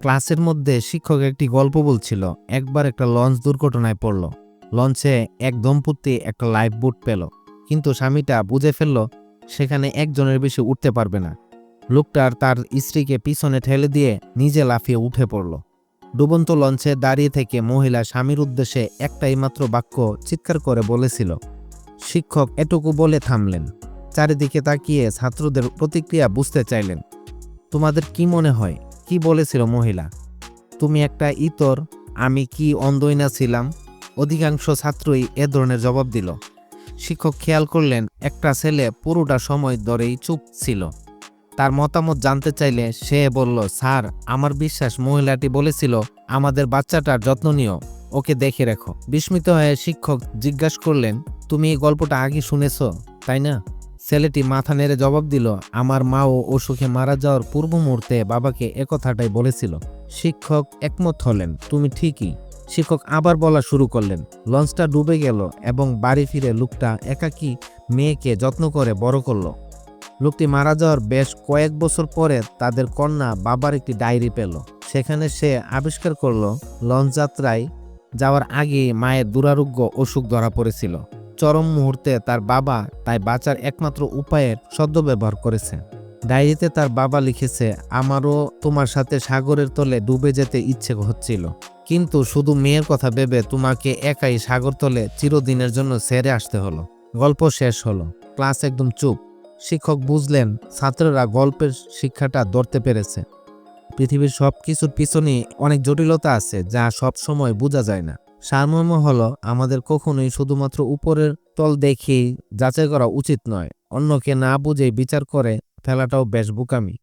ক্লাসের মধ্যে শিক্ষক একটি গল্প বলছিল। একবার একটা লঞ্চ দুর্ঘটনায় পড়ল। লঞ্চে এক দম্পতি একটা লাইফ বোট পেল। কিন্তু স্বামীটা বুঝে ফেলল, সেখানে একজনের বেশি উঠতে পারবে না। লোকটার তার স্ত্রীকে পিছনে ঠেলে দিয়ে নিজে লাফিয়ে উঠে পড়ল। ডুবন্ত লঞ্চে দাঁড়িয়ে থেকে মহিলা স্বামীর উদ্দেশ্যে একটাই মাত্র বাক্য চিৎকার করে বলেছিল, শিক্ষক এটুকু বলে থামলেন। চারিদিকে তাকিয়ে ছাত্রদের প্রতিক্রিয়া বুঝতে চাইলেন। তোমাদের কি মনে হয় কি বলেছিল মহিলা? তুমি একটা ইতর, আমি কি অন্ধই না ছিলাম? অধিকাংশ ছাত্রই এ ধরনের জবাব দিল। শিক্ষক খেয়াল করলেন, একটা ছেলে পুরোটা সময় ধরেই চুপ ছিল। তার মতামত জানতে চাইলে সে বলল, স্যার, আমার বিশ্বাস মহিলাটি বলেছিল, আমাদের বাচ্চাটার যত্ন নিও, ওকে দেখে রেখো। বিস্মিত হয়ে শিক্ষক জিজ্ঞাসা করলেন, তুমি এই গল্পটা আগে শুনেছ, তাই না? ছেলেটি মাথা নেড়ে জবাব দিল, আমার মাও অসুখে মারা যাওয়ার পূর্ব মুহূর্তে বাবাকে একথাটাই বলেছিল। শিক্ষক একমত হলেন, তুমি ঠিকই। শিক্ষক আবার বলা শুরু করলেন, লঞ্চটা ডুবে গেল এবং বাড়ি ফিরে লোকটা একাকী মেয়েকে যত্ন করে বড় করল। লোকটি মারা যাওয়ার বেশ কয়েক বছর পরে তাদের কন্যা বাবার একটি ডায়েরি পেল। সেখানে সে আবিষ্কার করল লঞ্চ যাত্রায় যাওয়ার আগে মায়ের দুরারোগ্য অসুখ ধরা পড়েছিল। চরম মুহূর্তে তার বাবা তাই বাঁচার একমাত্র উপায়ের সদ্ব্যবহার করেছে। ডায়েরিতে তার বাবা লিখেছে, আমারও তোমার সাথে সাগরের তলে ডুবে যেতে ইচ্ছে হচ্ছিল। কিন্তু শুধু মেয়ের কথা ভেবে তোমাকে একাই সাগর তলে চিরদিনের জন্য সেরে আসতে হলো। গল্প শেষ হলো। ক্লাস একদম চুপ। শিক্ষক বুঝলেন, ছাত্ররা গল্পের শিক্ষাটা ধরতে পেরেছে। পৃথিবীর সব কিছুর পিছনে অনেক জটিলতা আছে যা সব সময় বোঝা যায় না। সারমর্ম হল আমাদের কখনোই শুধুমাত্র উপরের তল দেখেই যাচাই করা উচিত নয়। অন্যকে না বুঝে বিচার করে ফেলাটাও বেশ বোকামি।